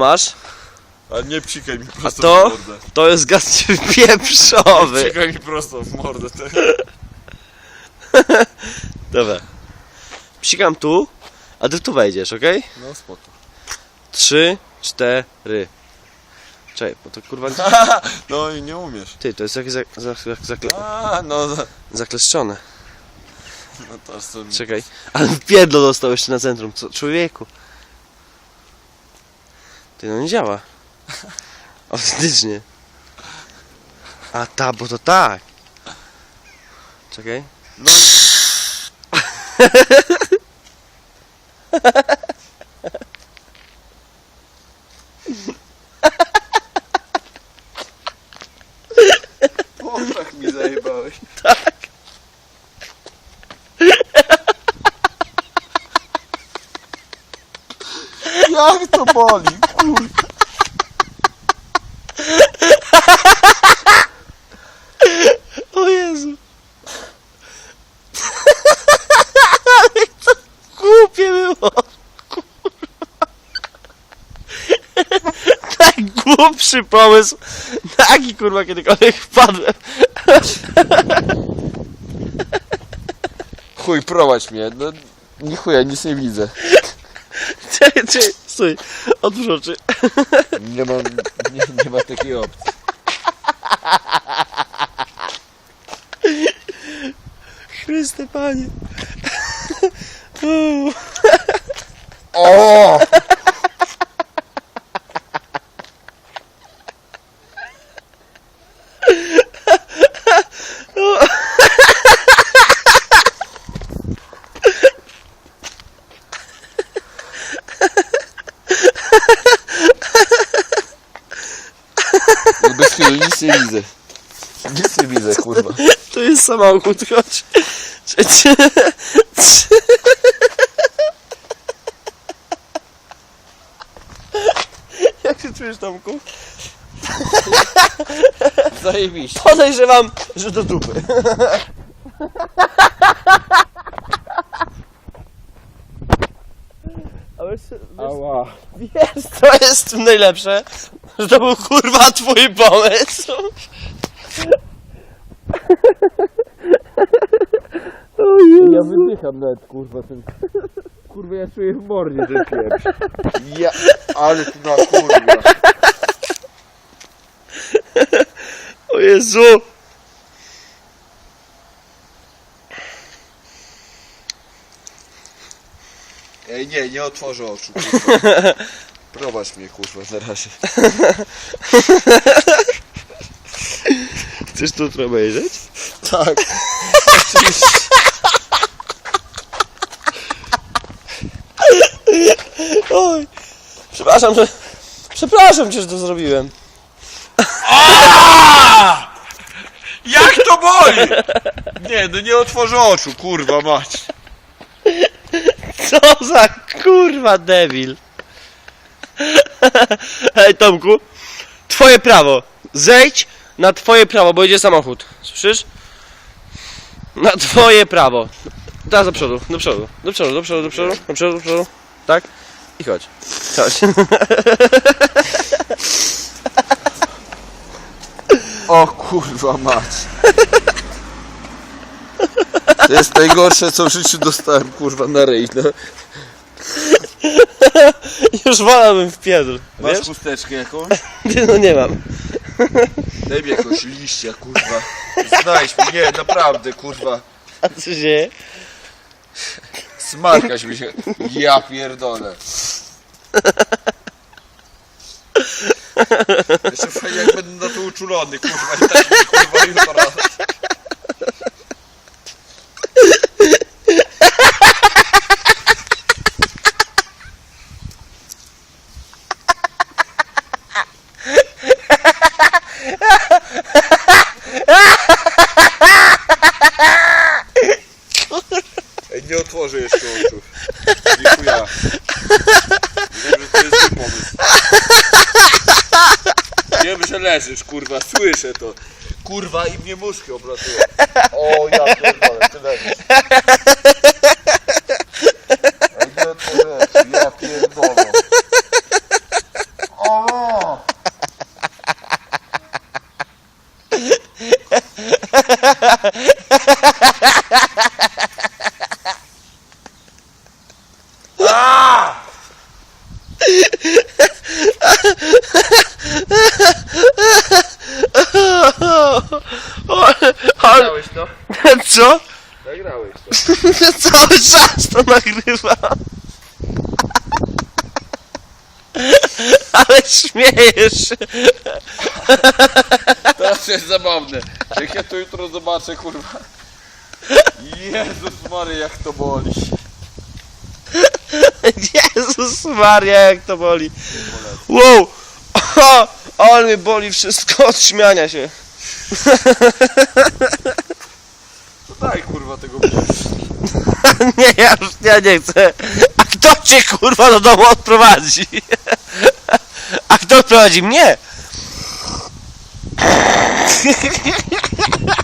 masz? A nie psikaj mi A prosto to? w mordę. To jest gaz pieprzowy. Psikaj mi prosto w mordę. Te. Dobra. Psikam tu, a ty tu wejdziesz, okej? No spoko. Trzy, cztery. Czekaj, bo to kurwa... No i nie umiesz. Ty, to jest jakieś za, za, za, zakle, A, no, no, zakleszczone. no to aż mi... Czekaj. Ale pierdol dostał jeszcze na centrum. Co, człowieku. Ty, no nie działa. Autentycznie. A ta, bo to tak. Czekaj. No, tak mi zajebałeś. Tak. Jak to boli, kurwa. O Jezu. Ale to głupie było. Kurwa. Tak głupszy pomysł. Taki kurwa kiedykolwiek wpadłem. Chuj, prowadź mnie, no, ni chuja, nic nie widzę. Czekaj, czekaj, stój. Otwórz oczy. Nie mam, nie, nie ma takiej opcji. Chryste Panie. O! Bez chwili nic nie widzę. Nic nie widzę, kurwa. To jest samochód, chodź. Jak się czujesz, Tomku? Zajebiście. Podejrzewam, że do dupy. Ale wiesz, Ała. wiesz, co jest w tym najlepsze? To był kurwa twój pomysł. O Jezu. Ja wydycham nawet, kurwa, ten... Kurwa, ja czuję w mordzie ten pieprz. Ja... Ale ty na kurwa. O Jezu. Ej, nie, nie otworzę oczu, kurwa. Prowadź mnie, kurwa, na razie. Chcesz to trochę obejrzeć? Tak. Oczywiście. Oj. Przepraszam, że... Przepraszam cię, że to zrobiłem. Jak to boli? Nie, no nie otworzę oczu, kurwa mać. Co za kurwa debil. Hej Tomku, twoje prawo. Zejdź na twoje prawo, bo idzie samochód. Słyszysz? Na twoje prawo. Teraz do przodu, do przodu, do przodu, do przodu, do przodu, do przodu, do przodu. Tak? I chodź. Chodź. O kurwa mać. To jest najgorsze, co w życiu dostałem, kurwa, na ryj, no. Już wolałbym w pierdol. Masz Wiesz? chusteczkę jakąś? Ty, No nie mam. Daj mi jakąś liścia, kurwa. Znajdź mi, nie, naprawdę, kurwa. A co się dzieje? Smarkać mi się. Ja pierdolę. Jeszcze fajnie jak będę na to uczulony, kurwa, nie tak mi, kurwa jutro. leżysz, kurwa, słyszę to. Kurwa i mnie muszki oblatuje. O ja pierdolę, ty leżysz. A gdzie? Ja pierdolę. O! To. Cały czas to nagrywam. Ale śmiejesz się. Teraz jest zabawne. Jak ja to jutro zobaczę, kurwa. Jezus Mary, jak to boli. Jezus Maria, jak to boli. Wow! O, ale mnie boli wszystko od śmiania się. Daj kurwa tego. Nie, ja już ja nie chcę. A kto cię kurwa do domu odprowadzi? A kto odprowadzi mnie?